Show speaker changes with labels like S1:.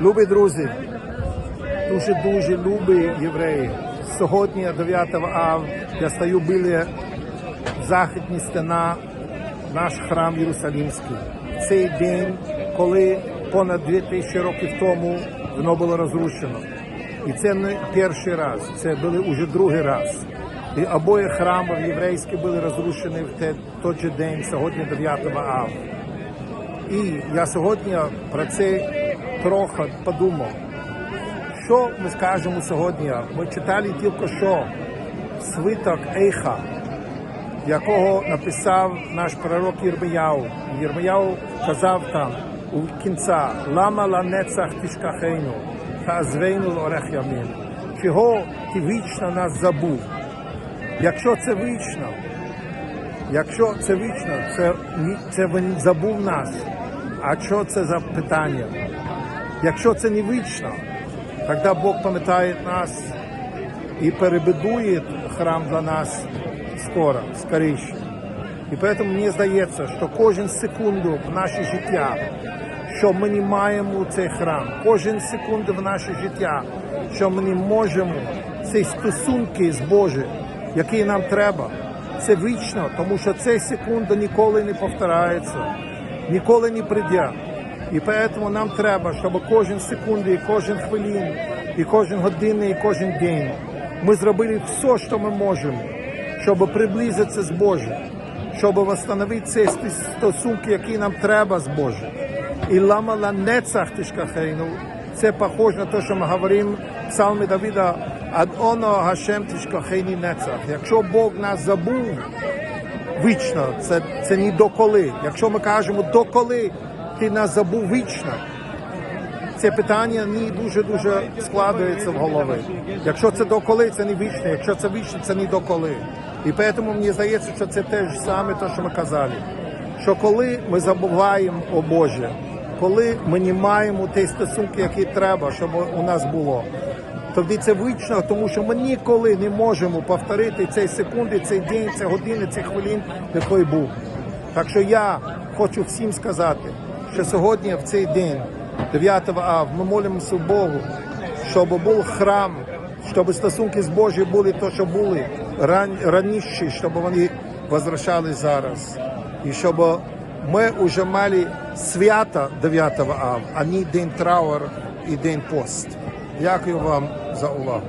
S1: Любі друзі, дуже дуже любі євреї. Сьогодні, 9 ав, я стою біля західні стіна, наш храм Єрусалимський. В цей день, коли понад 2000 років тому воно було розрушено. І це не перший раз, це були уже другий раз. І обоє храми єврейські були розрушені в той же день, сьогодні 9 ав. І я сьогодні про це трохи подумав. Що ми скажемо сьогодні? Ми читали тільки що свиток Ейха, якого написав наш пророк Єрмияу. Єрмияу казав там у кінця Лама ла нецах тишкахейну, та звейну орех ямін. Чого ти вічно нас забув? Якщо це вічно, якщо це вічно, це, це він забув нас. А що це за питання? Якщо це не вічно, тоді Бог пам'ятає нас і перебудує храм для нас скоро, скоріше. І тому мені здається, що кожен секунду в наше життя, що ми не маємо цей храм, кожен секунду в наше життя, що ми не можемо ці стосунки з Божим, які нам треба, це вічно, тому що ця секунда ніколи не повторяється, ніколи не прийде. І тому нам треба, щоб кожен секунду, і кожен хвилин, і кожен годин, і кожен день ми зробили все, що ми можемо, щоб приблизитися з Божим, щоб встановити ці стосунки, які нам треба з Божим. І лама ла нецах тишкахейну, це похоже на те, що ми говоримо в псалмі Давіда, ад оно гашем тишкахейні нецах. Якщо Бог нас забув, вічно, це, це не доколи. Якщо ми кажемо доколи ти нас забув це питання не дуже-дуже складається в голові. Якщо це доколи, це не вічно. Якщо це вічно, це не доколи. І тому мені здається, що це те ж саме, те, що ми казали. Що коли ми забуваємо о Боже, коли ми не маємо ті стосунки, які треба, щоб у нас було, тоді це вічно, тому що ми ніколи не можемо повторити цей секунди, цей день, ці години, ці хвилин, який був. Так що я хочу всім сказати, що сьогодні в цей день, 9 ав, ми молимося Богу, щоб був храм, щоб стосунки з Божою були то, що були ран, раніше, щоб вони возвращались зараз. І щоб ми вже мали свято 9 ав, а не день траур і день пост. Дякую вам за увагу.